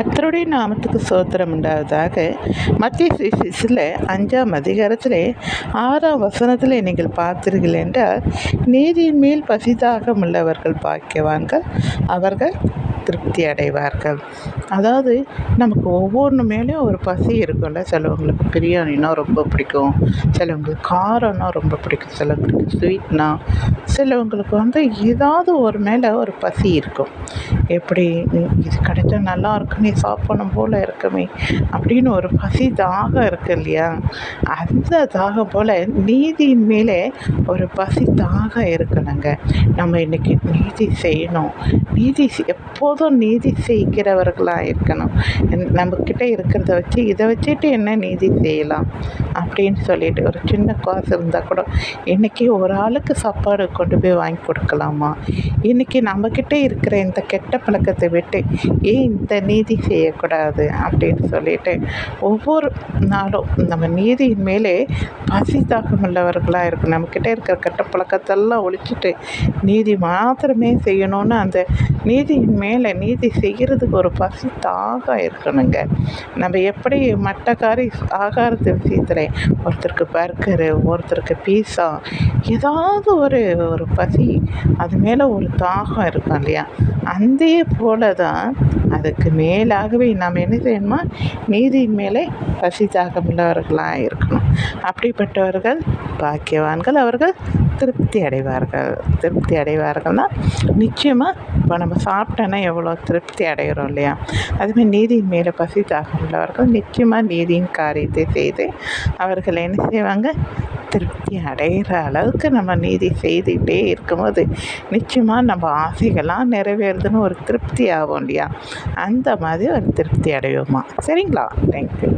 கத்தருடைய நாமத்துக்கு சோத்திரம் உண்டாவதாக மத்திய சிசில அஞ்சாம் அதிகாரத்தில் ஆறாம் வசனத்தில் நீங்கள் பார்த்தீர்கள் என்றால் நீதியின் மேல் பசிதாகம் உள்ளவர்கள் பாக்கியவான்கள் அவர்கள் திருப்தி அடைவார்கள். அதாவது நமக்கு ஒவ்வொன்று மேலேயும் ஒரு பசி இருக்கும்ல. சிலவங்களுக்கு பிரியாணினா ரொம்ப பிடிக்கும். சிலவங்களுக்கு காரம்னா ரொம்ப பிடிக்கும். சிலவங்களுக்கு ஸ்வீட்னா சிலவங்களுக்கு வந்து ஏதாவது ஒரு மேலே ஒரு பசி இருக்கும். எப்படி இது கிடைச்சா நல்லா இருக்கு நீ சாப்பிடணும் போல் இருக்குமே அப்படின்னு ஒரு பசி தாகம் இருக்கு இல்லையா? அந்த தாகம் போல் நீதியின் மேலே ஒரு பசி தாகம் இருக்கணுங்க. நம்ம இன்னைக்கு நீதி செய்யணும். நீதி எப்போதும் நீதி செய்கிறவர்களாக இருக்கணும். நம்மக்கிட்ட இருக்கிறத வச்சு இதை வச்சுட்டு என்ன நீதி செய்யலாம் அப்படின்னு சொல்லிட்டு ஒரு சின்ன காசு இருந்தால் கூட இன்றைக்கி ஒரு ஆளுக்கு சாப்பாடு கொண்டு போய் வாங்கி கொடுக்கலாமா? இன்றைக்கி நம்மக்கிட்ட இருக்கிற இந்த கெட்ட பழக்கத்தை விட்டு ஏன் இந்த நீதி செய்யக்கூடாது அப்படின்னு சொல்லிட்டு ஒவ்வொரு நாளும் நம்ம நீதியின் மேலே பசி தாகம் உள்ளவர்களாக இருக்கும் நம்மக்கிட்ட இருக்கிற கெட்ட பழக்கத்தெல்லாம் ஒழிச்சிட்டு நீதி மாத்திரமே செய்யணும்னு அந்த நீதியின் மேலே நீதி செய்கிறதுக்கு ஒரு பசி தாகம் இருக்கணுங்க. நம்ம எப்படி மற்ற காரி ஆகாரத்து விஷயத்தில் ஒருத்தருக்கு பர்கரு ஒருத்தருக்கு பீஸா ஏதாவது ஒரு ஒரு பசி அது மேலே ஒரு தாகம் இருக்கும் இல்லையா? அதே போல தான் அதுக்கு மேலாகவே நாம் என்ன செய்யணுமா? நீதியின் மேலே பசி தாகமுள்ளவர்களாக இருக்கணும். அப்படிப்பட்டவர்கள் பாக்கியவான்கள் அவர்கள் திருப்தி அடைவார்கள். திருப்தி அடைவார்கள்னால் நிச்சயமாக இப்போ நம்ம சாப்பிட்டோன்னா எவ்வளோ திருப்தி அடைகிறோம் இல்லையா? அதுமாதிரி நீதியின் மேலே பசி தாகம் உள்ளவர்கள் நிச்சயமாக நீதியின் காரியத்தை செய்து அவர்கள் என்ன செய்வாங்க? திருப்தி அடைகிற அளவுக்கு நம்ம நீதி செய்துக்கிட்டே இருக்கும்போது நிச்சயமாக நம்ம ஆசைகள்லாம் நிறைவேறுதுன்னு ஒரு திருப்தி ஆகும் இல்லையா? அந்த மாதிரி ஒரு திருப்தி அடைவோமா? சரிங்களா? தேங்க்யூ